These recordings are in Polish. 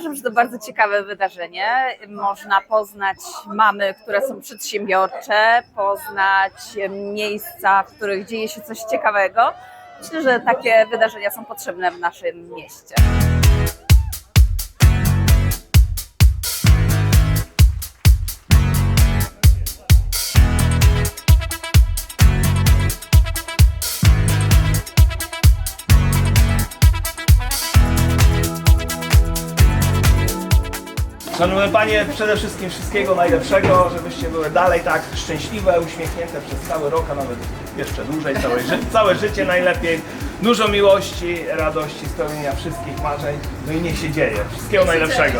uważam, że to bardzo ciekawe wydarzenie. Można poznać mamy, które są przedsiębiorcze, poznać miejsca, w których dzieje się coś ciekawego. Myślę, że takie wydarzenia są potrzebne w naszym mieście. Szanowne Panie, przede wszystkim wszystkiego najlepszego, żebyście były dalej tak szczęśliwe, uśmiechnięte przez cały rok, a nawet jeszcze dłużej, całe, ży całe życie najlepiej. Dużo miłości, radości, spełnienia wszystkich marzeń, no i niech się dzieje. Wszystkiego najlepszego.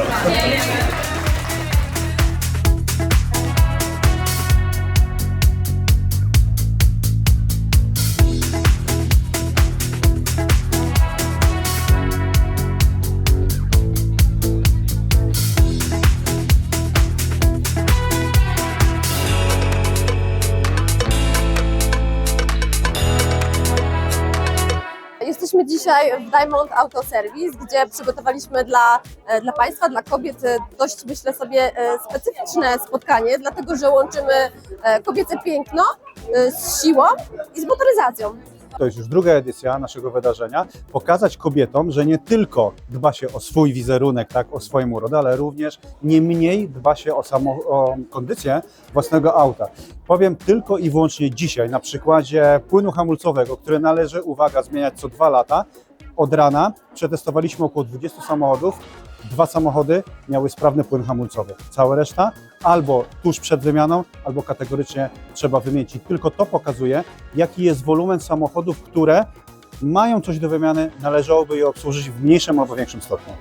Jesteśmy dzisiaj w Diamond Auto Service, gdzie przygotowaliśmy dla, e, dla Państwa, dla kobiet e, dość, myślę sobie, e, specyficzne spotkanie, dlatego że łączymy kobiece piękno z siłą i z motoryzacją. To jest już druga edycja naszego wydarzenia. Pokazać kobietom, że nie tylko dba się o swój wizerunek, tak, o swoją urodę, ale również nie mniej dba się o samą o kondycję własnego auta. Powiem tylko i wyłącznie dzisiaj na przykładzie płynu hamulcowego, który należy, uwaga, zmieniać co dwa lata. Od rana przetestowaliśmy około 20 samochodów. Dwa samochody miały sprawny płyn hamulcowy. Cała reszta albo tuż przed wymianą, albo kategorycznie trzeba wymienić. I tylko to pokazuje, jaki jest wolumen samochodów, które mają coś do wymiany, należałoby je obsłużyć w mniejszym albo większym stopniu.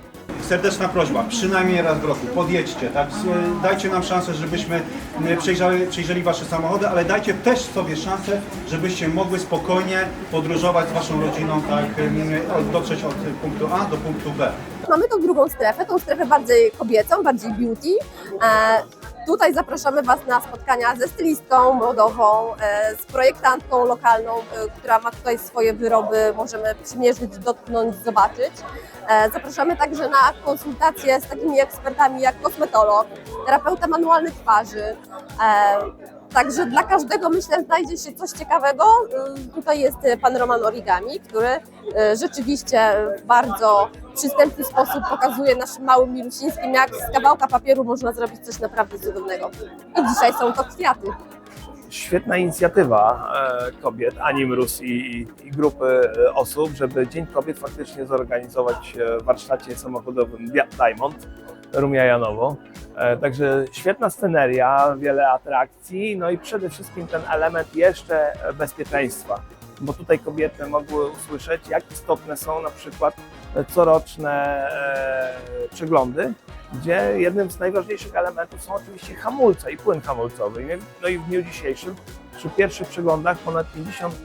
Serdeczna prośba, przynajmniej raz w roku podjedźcie, tak? dajcie nam szansę, żebyśmy przejrzeli, przejrzeli Wasze samochody, ale dajcie też sobie szansę, żebyście mogły spokojnie podróżować z Waszą rodziną, tak? dotrzeć od punktu A do punktu B. Mamy tą drugą strefę, tą strefę bardziej kobiecą, bardziej beauty. Tutaj zapraszamy Was na spotkania ze stylistką modową, e, z projektantką lokalną, e, która ma tutaj swoje wyroby, możemy przymierzyć, dotknąć, zobaczyć. E, zapraszamy także na konsultacje z takimi ekspertami jak kosmetolog, terapeuta manualny twarzy. Także dla każdego myślę znajdzie się coś ciekawego. Tutaj jest pan Roman Origami, który rzeczywiście bardzo przystępny sposób pokazuje naszym małym milusińskim, jak z kawałka papieru można zrobić coś naprawdę cudownego. I dzisiaj są to kwiaty. Świetna inicjatywa e, kobiet, Animrus i, i, grupy e, osób, żeby Dzień Kobiet faktycznie zorganizować e, w warsztacie samochodowym Dia- Diamond Rumia Janowo. Także świetna sceneria, wiele atrakcji, no i przede wszystkim ten element jeszcze bezpieczeństwa, bo tutaj kobiety mogły usłyszeć, jak istotne są na przykład coroczne e, przeglądy, gdzie jednym z najważniejszych elementów są oczywiście hamulce i płyn hamulcowy. No i w dniu dzisiejszym przy pierwszych przeglądach ponad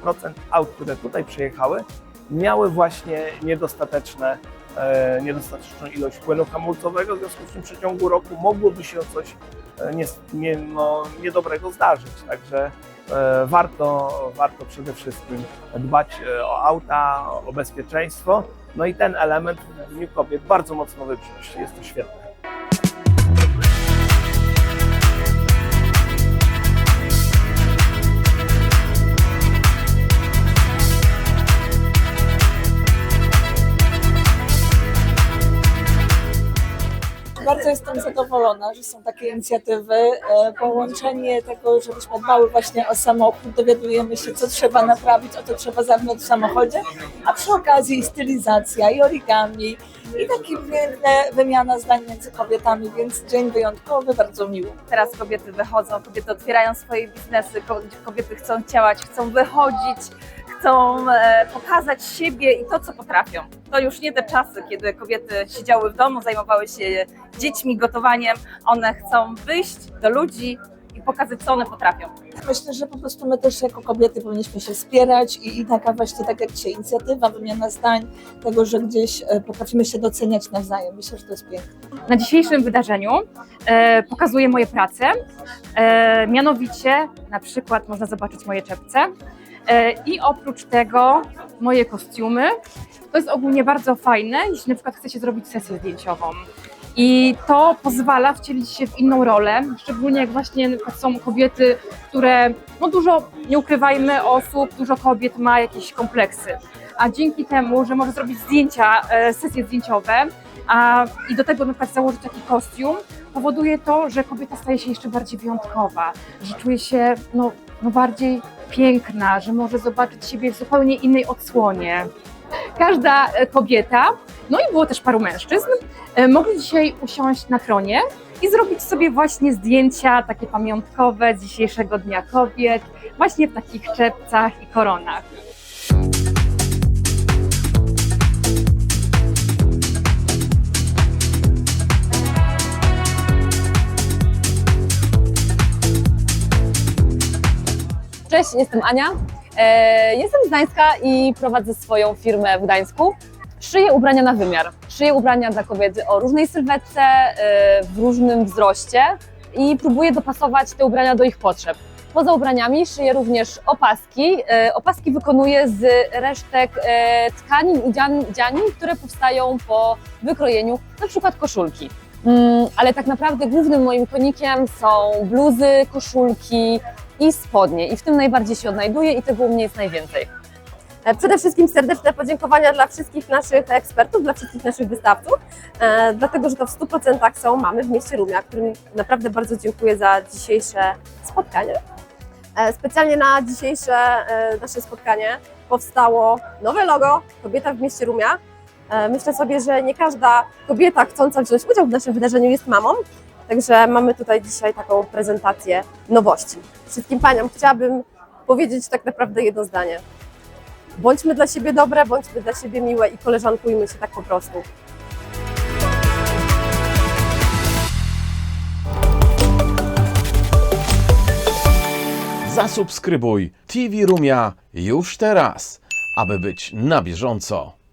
50% aut, które tutaj przyjechały, miały właśnie niedostateczne, e, niedostateczną ilość płynu hamulcowego, w związku z czym w przeciągu roku mogłoby się coś e, nie, nie, no, niedobrego zdarzyć. Także warto, warto przede wszystkim dbać o auta, o bezpieczeństwo. No i ten element w Dniu Kobiet bardzo mocno wybrzmi. Jest to świetne. Zadowolona, że są takie inicjatywy. E, Połączenie tego, żebyśmy dbały właśnie o samochód, dowiadujemy się, co trzeba naprawić, o co trzeba zamknąć w samochodzie, a przy okazji stylizacja, i origami, i taki piękna wymiana zdań między kobietami, więc dzień wyjątkowy, bardzo miły. Teraz kobiety wychodzą, kobiety otwierają swoje biznesy, ko- kobiety chcą działać, chcą wychodzić, chcą e, pokazać siebie i to, co potrafią. To już nie te czasy, kiedy kobiety siedziały w domu, zajmowały się dziećmi, gotowaniem. One chcą wyjść do ludzi i pokazać, co one potrafią. Myślę, że po prostu my też jako kobiety powinniśmy się wspierać i, i taka właśnie, tak jak dzisiaj inicjatywa, wymiana zdań, tego, że gdzieś e, potrafimy się doceniać nawzajem. Myślę, że to jest piękne. na dzisiejszym wydarzeniu e, pokazuję moje prace. E, mianowicie, na przykład można zobaczyć moje czepce e, i oprócz tego moje kostiumy. To jest ogólnie bardzo fajne, jeśli na przykład chcecie zrobić sesję zdjęciową. I to pozwala wcielić się w inną rolę, szczególnie jak właśnie są kobiety, które, no dużo, nie ukrywajmy, osób, dużo kobiet ma jakieś kompleksy. A dzięki temu, że może zrobić zdjęcia, e, sesje zdjęciowe, a, i do tego na przykład założyć taki kostium, powoduje to, że kobieta staje się jeszcze bardziej wyjątkowa, że czuje się no, no bardziej piękna, że może zobaczyć siebie w zupełnie innej odsłonie. Każda e, kobieta, no i było też paru mężczyzn, e, mogli dzisiaj usiąść na tronie i zrobić sobie właśnie zdjęcia takie pamiątkowe z dzisiejszego Dnia Kobiet, właśnie w takich czepcach i koronach. Cześć, jestem Ania. E, Jestem z Gdańska i prowadzę swoją firmę w Gdańsku. Szyję ubrania na wymiar. Szyję ubrania dla kobiet o różnej sylwetce, e, w różnym wzroście i próbuję dopasować te ubrania do ich potrzeb. Poza ubraniami szyję również opaski. E, Opaski wykonuję z resztek tkanin i dzian- dzianin, które powstają po wykrojeniu na przykład koszulki. Mm, Ale tak naprawdę głównym moim konikiem są bluzy, koszulki, i spodnie. I w tym najbardziej się odnajduję i tego u mnie jest najwięcej. E, Przede wszystkim serdeczne podziękowania dla wszystkich naszych ekspertów, dla wszystkich naszych wystawców, e, dlatego że to w 100% są mamy w mieście Rumia, którym naprawdę bardzo dziękuję za dzisiejsze spotkanie. E, Specjalnie na dzisiejsze nasze spotkanie powstało nowe logo Kobieta w mieście Rumia. Myślę sobie, że nie każda kobieta chcąca wziąć udział w naszym wydarzeniu jest mamą, także mamy tutaj dzisiaj taką prezentację nowości. Wszystkim paniom chciałabym powiedzieć tak naprawdę jedno zdanie. Bądźmy dla siebie dobre, bądźmy dla siebie miłe i koleżankujmy się tak po prostu. Zasubskrybuj TV Rumia już teraz, aby być na bieżąco.